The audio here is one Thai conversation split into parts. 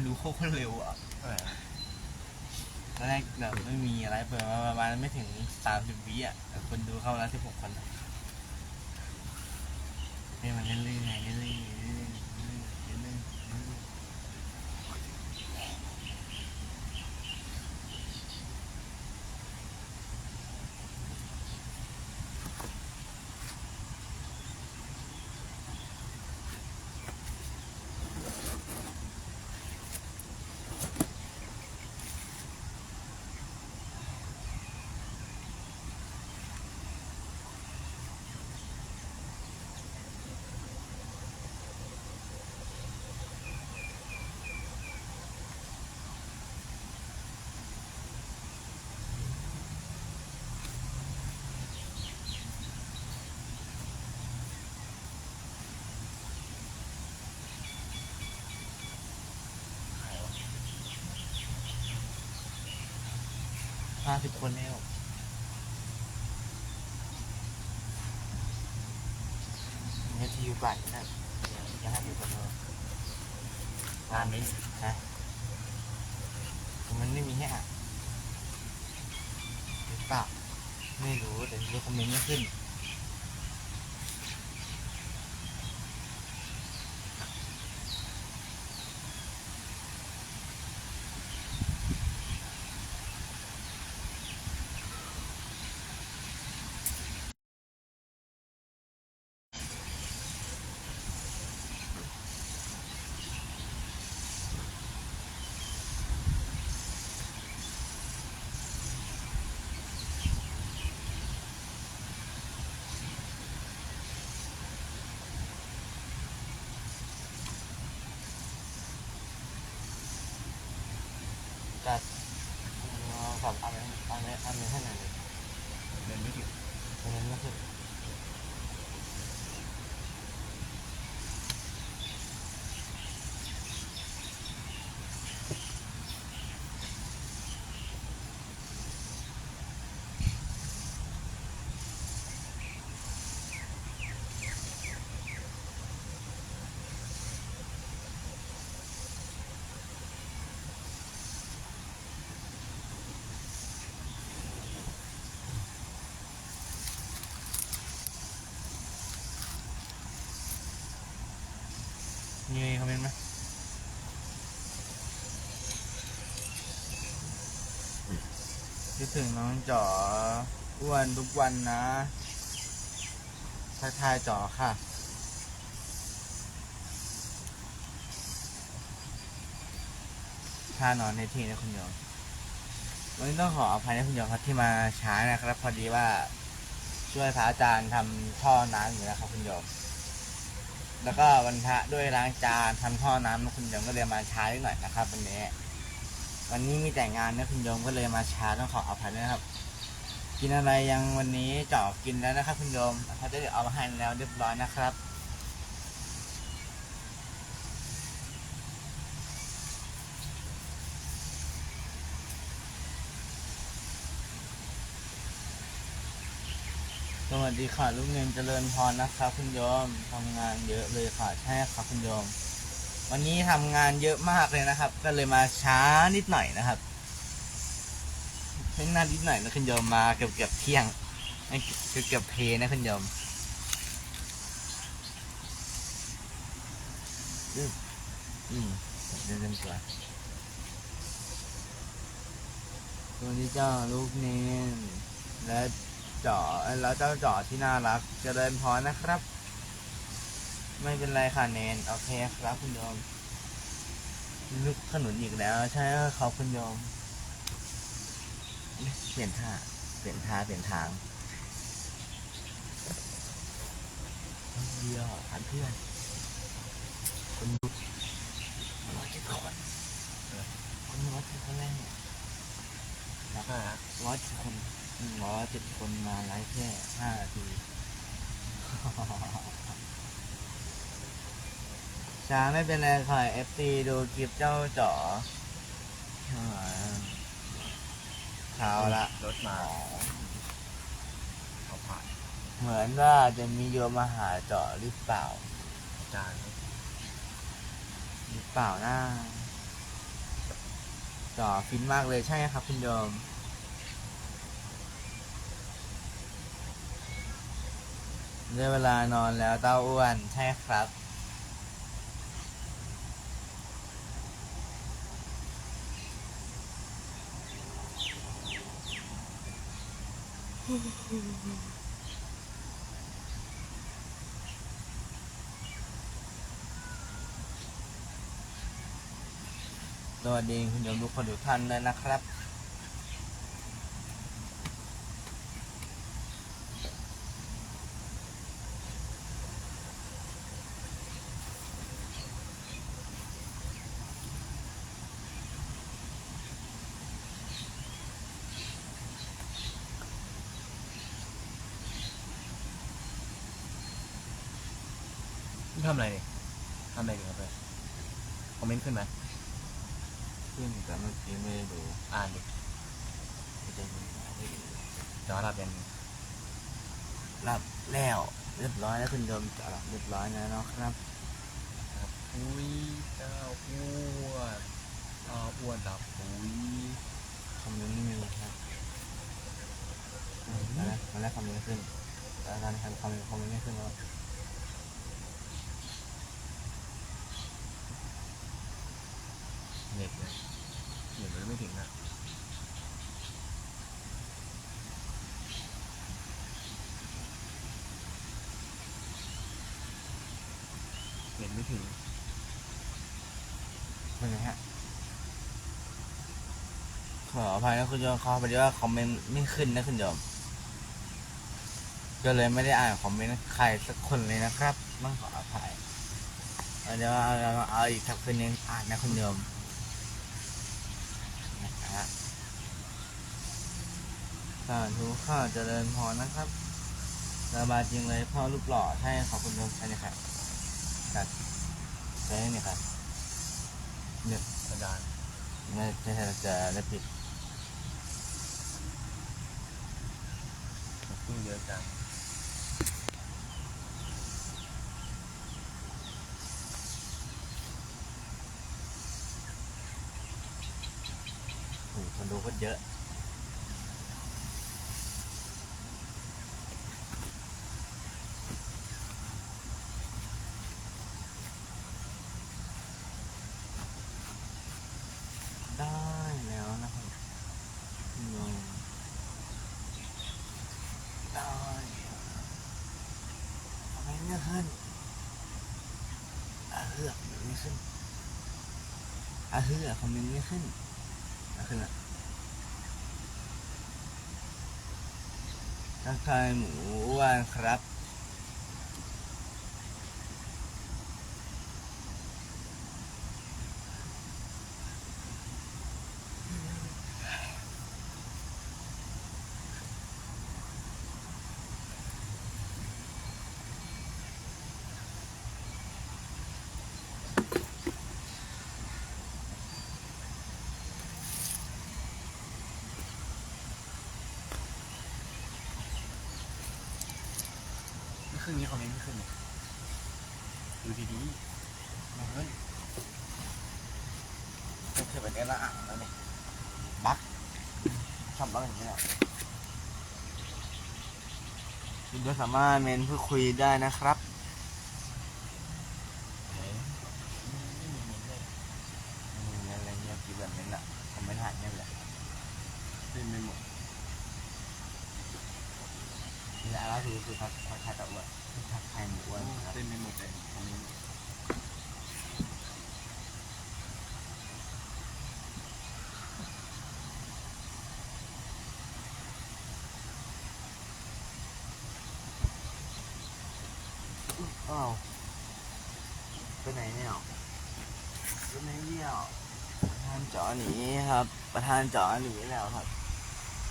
คุณดูโคตรเร็วอะตอนแรกแบบไม่มีอะไรเปิดมาประมาณไม่ถึงสามสิบวิอะแต่คนดูเข้าแล้วสิบหกคนอะให้มันเรื่อยๆเรื่อยๆเรื่อยๆเรื่อยๆเรื่อยๆ ห้าสิบคนแล้วมีทีอยู่บ่ายนะยังห้าสิบคนแล้วงานนี้นะมันไม่มีให้อ่านหรือเปล่าไม่รู้แต่ดูคอมเมนต์ไม่ขึ้น จะเอบอะไรอะไรอะไรให้หน่อยเลย เดินไม่ถึง ตรงนั้นก็คือ มีคอมเมนต์ไหมคิดถึงน้องจ๋ออ้วนทุกวันนะทักทายจ๋อค่ะท่านอนในที่นะคุณโยมวันนี้ต้องขออภัยนะคุณโยมครับที่มาช้านะครับ พอดีว่าช่วยพระอาจารย์ทำท่อน้ำอยู่นะครับคุณโยม แล้วก็วันพระด้วยล้างจานทำท่อน้ำนะคุณโยมก็เลยมาช้านิดหน่อยนะครับวันนี้ วันนี้มีแต่งานนะคุณโยมก็เลยมาช้าต้องขออภัยด้วยนะครับ กินอะไรยังวันนี้เจาะกินแล้วนะครับคุณโยมเขาได้เอามาให้แล้วเรียบร้อยนะครับ วัสดีค่ะลูกเงินเจริญพรนะครับคุณโยมทำงานเยอะเลยค่ะใช่ครับคุณโยม วันนี้ทำงานเยอะมากเลยนะครับ ก็เลยมาช้านิดหน่อยนะครับไม่นานนิดหน่อยนะคุณโยมมาเกือบเกือบเที่ยงเกือบเกือบเพนะคุณโยมอืมอืมเดินเดินตัวสวัสดีเจ้าลูกเนนและ จ๋อแล้วเจ้าจ๋อที่น่ารักจเจริญพรนะครับ ไม่เป็นไรค่ะเนนโอเคครับคุณโยมลูกขนุนอีกแล้ว ใช่ครับคุณโยม เปลี่ยนท่าเปลี่ยนท่าเปลี่ยนทางเดียวผ่านเพื่อนคนดูร้อยเจ็ดคนคนร้อยเจ็ดคนแรกเนี่ยแล้วก็ร้อยเจ็ดคน หนึ่งร้อยเจ็ดคนมาไลฟ์แค่ห้านาที ช้าไม่เป็นไรค่ะเอฟซีดูคลิปเจ้าจ๋ออ่าเช้าละ รถมาเขาผ่านเหมือนว่าจะมีโยมมาหาเจาะหรือเปล่า อาจารย์หรือเปล่านะจอฟินมากเลยใช่ครับคุณโยม ได้เวลานอนแล้วเต้าอ้วน ใช่ครับ สวัสดีคุณโยมทุกคนทุกท่านเลยนะครับ นี่ทำอะไรเนี่ยทำอะไรเนี่ยครับเพื่อนคอมเมนต์ขึ้นไหมขึ้นแต่เมื่อกี้ไม่ได้ดูอ่านดิไม่ได้ดูจะมารับยังรับแล้วเรียบร้อยแล้วคุณโยมจะรับเรียบร้อยแล้วเนาะครับครับอุ้ยเจ้าอ้วนเจ้าอ้วนรับอุ้ยคอมเมนต์ไม่มีครับมาแล้วมาแล้วคอมเมนต์ขึ้นแต่ตอนนี้คอมเมนต์คอมเมนต์ไม่ขึ้นแล้ว เน็ตเลยเน็ตมันไม่ถึงอะเน็ตไม่ถึงเป็นไงฮะ ขออภัยนะคุณโยมขอพอดีว่าคอมเมนต์ไม่ขึ้นนะคุณโยมก็เลยไม่ได้อ่านคอมเมนต์ใครสักคนเลยนะครับต้องขออภัยเดี๋ยวเอาเอาอีกทักคืนนึงอ่านนะคุณโยม ฮะสาธุข้าเจริญพรนะครับสบายจริงเลยพ่อรูปหล่อใช่ขอบคุณโยมใช่ไหมครับครับใช่ไหมครับอาจารย์ไม่ใช่จะได้ผิดขึ้นเยอะจัง โอ้โหคนดูก็เยอะ ได้แล้วนะครับคุณโยมได้ทำไมไม่ขึ้นอาเฮือกมันไม่ขึ้นอาเฮือกคอมเมนต์ไม่ขึ้นอาขึ้นละ ทักทายหมูอ้วนครับ ไม่ขึ้นนี้คอมเมนต์ไม่ขึ้นเลยดูดีมาเฮ้ยมันคือแบบนี้ละอ่างแล้วนี่บักชอบบักอย่างนี้แหละคุณก็สามารถเมนเพื่อคุยได้นะครับ ๆเอ๊ะไม่มีเมนเลย มีอะไรเงี้ยกี่แบบนี้แหละผมไม่ถ่ายเงี้ยแหละ เต็มไปหมด นี่ แหละแล้วคือคือทักทักทายตะอ้วนทักทายหมูอ้วนครับเต็มไปหมดเลยคอมเมนต์อ้าวไปไหนเนี่ยไปไหนเนี่ยประธานจ๋อหนีครับ ประธานจ๋อหนีแล้วครับ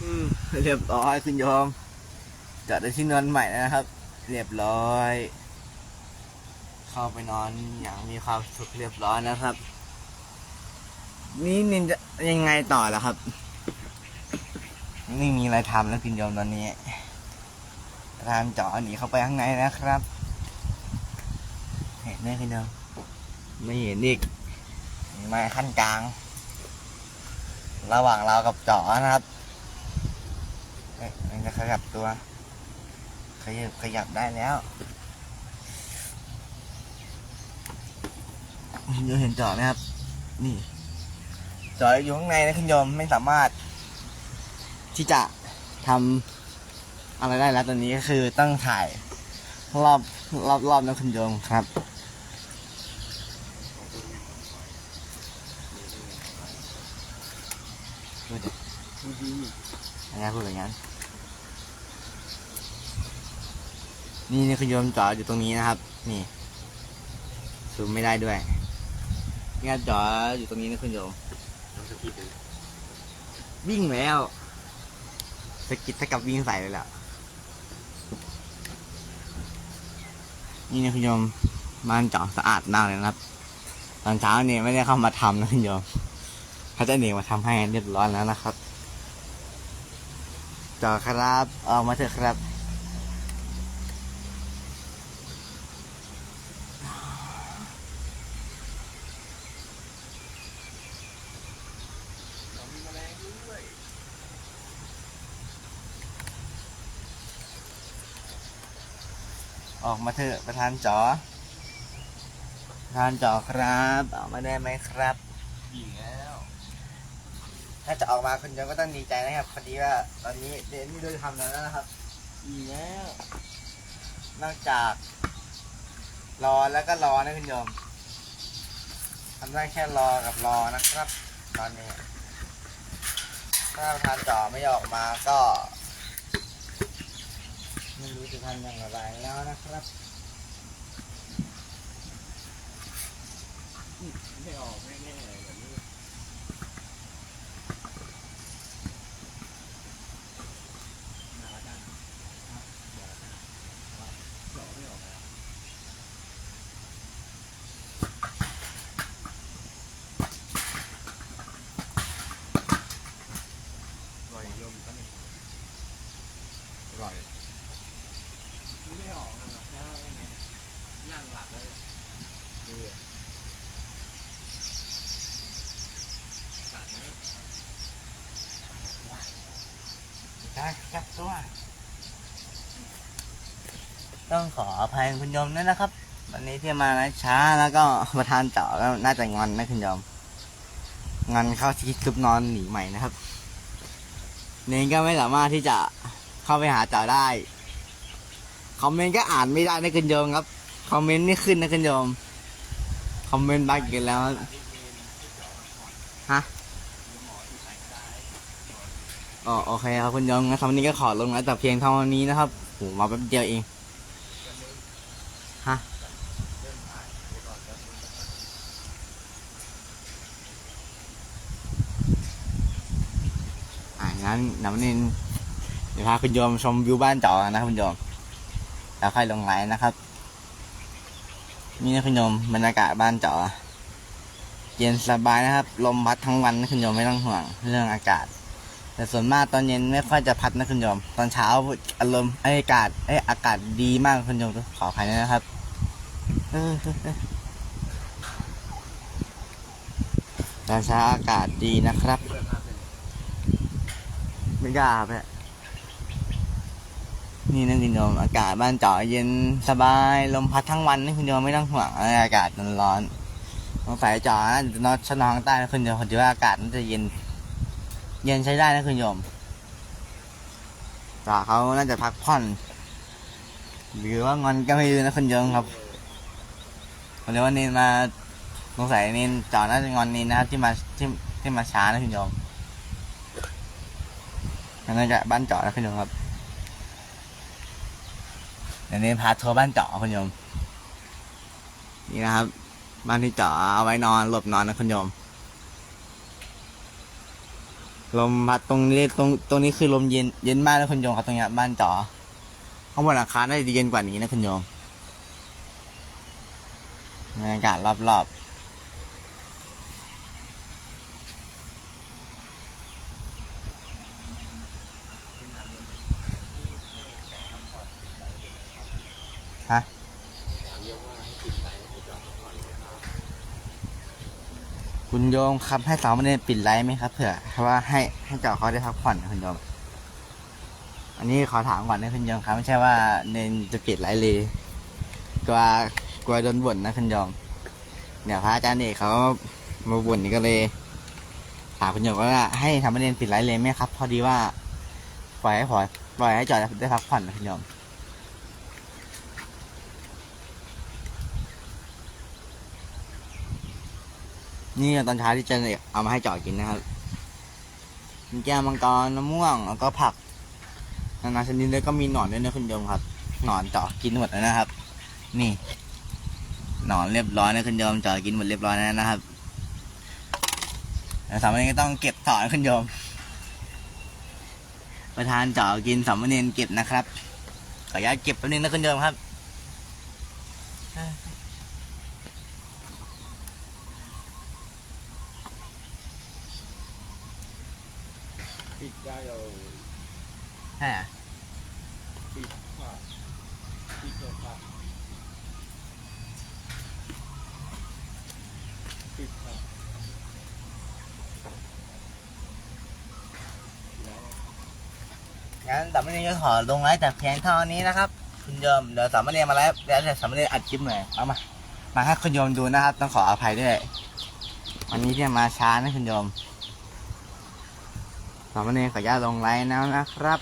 อืมเรียบร้อยคุณโยม จัดได้ที่นอนใหม่นะครับ เรียบร้อย เข้าไปนอนอย่างมีความสุขเรียบร้อยนะครับ นี่นินจะยังไงต่อล่ะครับไม่มีอะไรทำแล้วคุณโยมตอนนี้ประธานจ๋อหนีเข้าไปข้างในนะครับ เห็นไหมคุณโยมไม่เห็นอีกมาขั้นกลาง ระหว่างเรากับจ๋อนะครับมันจะขยับตัว ขยับขยับได้แล้วคุณโยมเห็นจ๋อไหมครับ นี่จ๋ออยู่ข้างในนะคุณโยมไม่สามารถ ที่จะทำอะไรได้แล้วตอนนี้ก็คือต้องถ่าย รอบรอบรอบนะคุณโยมครับพูดดิดูดีอันนี้พูดอย่างนั้น นี่นี่คุณโยมจอดอยู่ตรงนี้นะครับ นี่ซูมไม่ได้ด้วยนี่จอดอยู่ตรงนี้นะคุณโยมวิ่งแล้วสกิดถ้ากับวิ่งใส่เลยแหละนี่นะคุณโยมบ้านจอดสะอาดมากเลยนะครับ ตอนเช้าเนี่ยไม่ได้เข้ามาทำนะคุณโยมเขาจะเองมาทำให้เรียบร้อยแล้วนะครับจอครับ ออกมาเถอะครับ มีแมลงด้วย ออกมาเถอะประธานจอประธานจอครับออกมาได้ไหมครับยิงแล้ว ถ้าจะออกมาคุณโยมก็ต้องดีใจนะครับพอดีว่าตอนนี้เดนนี่โดยทำแล้วนะครับยิงแล้ว นอกจาก รอแล้วก็รอนะคุณโยมทำได้แค่รอกับรอนะครับ ตอนนี้ ถ้าประธานจอไม่ออกมาก็ ไม่รู้จะทำอย่างไรแล้วนะครับไม่ออกไม่แน่แบบนี้มาดันเดี๋ยวนะว่าเจาะไม่ออกแล้วรอยยมก็ไม่รอยไม่ออกนะครับแล้วยังไงนั่งหลับเลย ด้วยได้ครับตัว ต้องขออภัยคุณโยมด้วยนะครับ วันนี้ที่มานะช้าแล้วก็ประธานเจาะก็น่าจะงอนนะคุณโยมงอนเข้าที่ซุบนอนหนีใหม่นะครับเนนก็ไม่สามารถที่จะเข้าไปหาเจาะได้คอมเมนต์ก็อ่านไม่ได้นะคุณโยมครับ คอมเมนต์ไม่ขึ้นนะคุณโยม คอมเมนต์บักกันแล้วฮะอ๋อโอเคครับคุณโยมงั้นคำนี้ก็ขอลงแล้วแต่เพียงเท่านี้นะครับโหมาแป๊บเดียวเองฮะอ่างั้นน้ำนินเดี๋ยวพาคุณโยมชมวิวบ้านจอนะคุณโยมแล้วค่อยลงไลน์นะครับ นี่นะคุณโยมบรรยากาศบ้านเจอเย็นสบายนะครับ ลมพัดทั้งวันนะคุณโยมไม่ต้องห่วงเรื่องอากาศ แต่ส่วนมากตอนเย็นไม่ค่อยจะพัดนะคุณโยม ตอนเช้าอารมณ์เอ้อากาศเอ้อากาศดีมากคุณโยมขออภัยด้วยนะครับตอนเช้าอากาศดีนะครับ ไม่กล้าครับเนี่นี่นะคุณโยมอากาศบ้านเจาะเย็นสบายลมพัดทั้งวันนะคุณโยมไม่ต้องห่วงอากาศมันร้อนสงสัยเจาะน่าจะนอนชั้นองใต้นะคุณโยมผมคิดว่าอากาศน่าจะเย็น เย็นใช้ได้นะคุณโยมแต่เขาน่าจะพักผ่อน หรือว่างอนก็ไม่รู้นะคุณโยมครับผมเรียกว่านินมาสงสัยนินจอน่าจะงอนนินนะครับที่มาที่ที่มาช้านะคุณโยมนั่นจะบ้านเจาะนะคุณโยมครับ เดี๋ยวนี้พาทัวร์บ้านเจาะคุณโยม นี่นะครับ บ้านที่เจาะเอาไว้นอนหลบนอนนะคุณโยม ลมพัดตรงนี้ตรงตรงนี้คือลมเย็นเย็นมากนะคุณโยมครับตรงนี้บ้านเจาะข้างบนอาคารน่าจะเย็นกว่านี้นะคุณโยมบรรยากาศรอบๆ ฮะคุณโยมครับให้สาวมเณรปิดไลฟ์ไหมครับเผื่อว่าให้ให้เจ้าเขาได้พักผ่อนคุณโยม อันนี้ขอถามก่อนนะคุณโยมครับ ไม่ใช่ว่าเนนจะปิดไลฟ์เลยกลัวกลัวโดนบ่นนะคุณโยมเดี๋ยวพระอาจารย์เอกเขามาบ่นนี่ก็เลยถามคุณโยมว่าให้ทำเนนปิดไลฟ์เลยไหมครับ พอดีว่า ปล่อยให้ปล่อยปล่อยให้เจอได้พักผ่อนนะคุณโยม นี่ตอนเช้าที่เจนเอามาให้เจาะกินนะครับมีแก้วมังกรมะม่วงแล้วก็ผักนานาชนิดแล้วก็มีหนอนด้วยนะคุณโยมครับหนอนเจาะกินหมดแล้วนะครับ นี่หนอนเรียบร้อยนะคุณโยมเจาะกินหมดเรียบร้อยแล้วนะครับแต่สามเณรก็ต้องเก็บต่อนะคุณโยม ประธานเจาะกินสามเณรเก็บนะครับขออนุญาตเก็บแป๊บนึงนะคุณโยมครับ ปิดได้เรา ฮะ ปิดผ้าปิดเสื้อผ้าปิดผ้าแล้วงั้นสามเณรก็ขอลงไลฟ์แต่เพียงเท่านี้นะครับ คุณโยมเดี๋ยวสามเณรมาไลฟ์เดี๋ยวสามเณรอัดคลิปหน่อยเอามา มาให้คุณโยมดูนะครับ ต้องขออภัยด้วยวันนี้เนี่ยมาช้านะคุณโยมสามเณรขออนุญาตลงไลฟ์แล้วนะครับ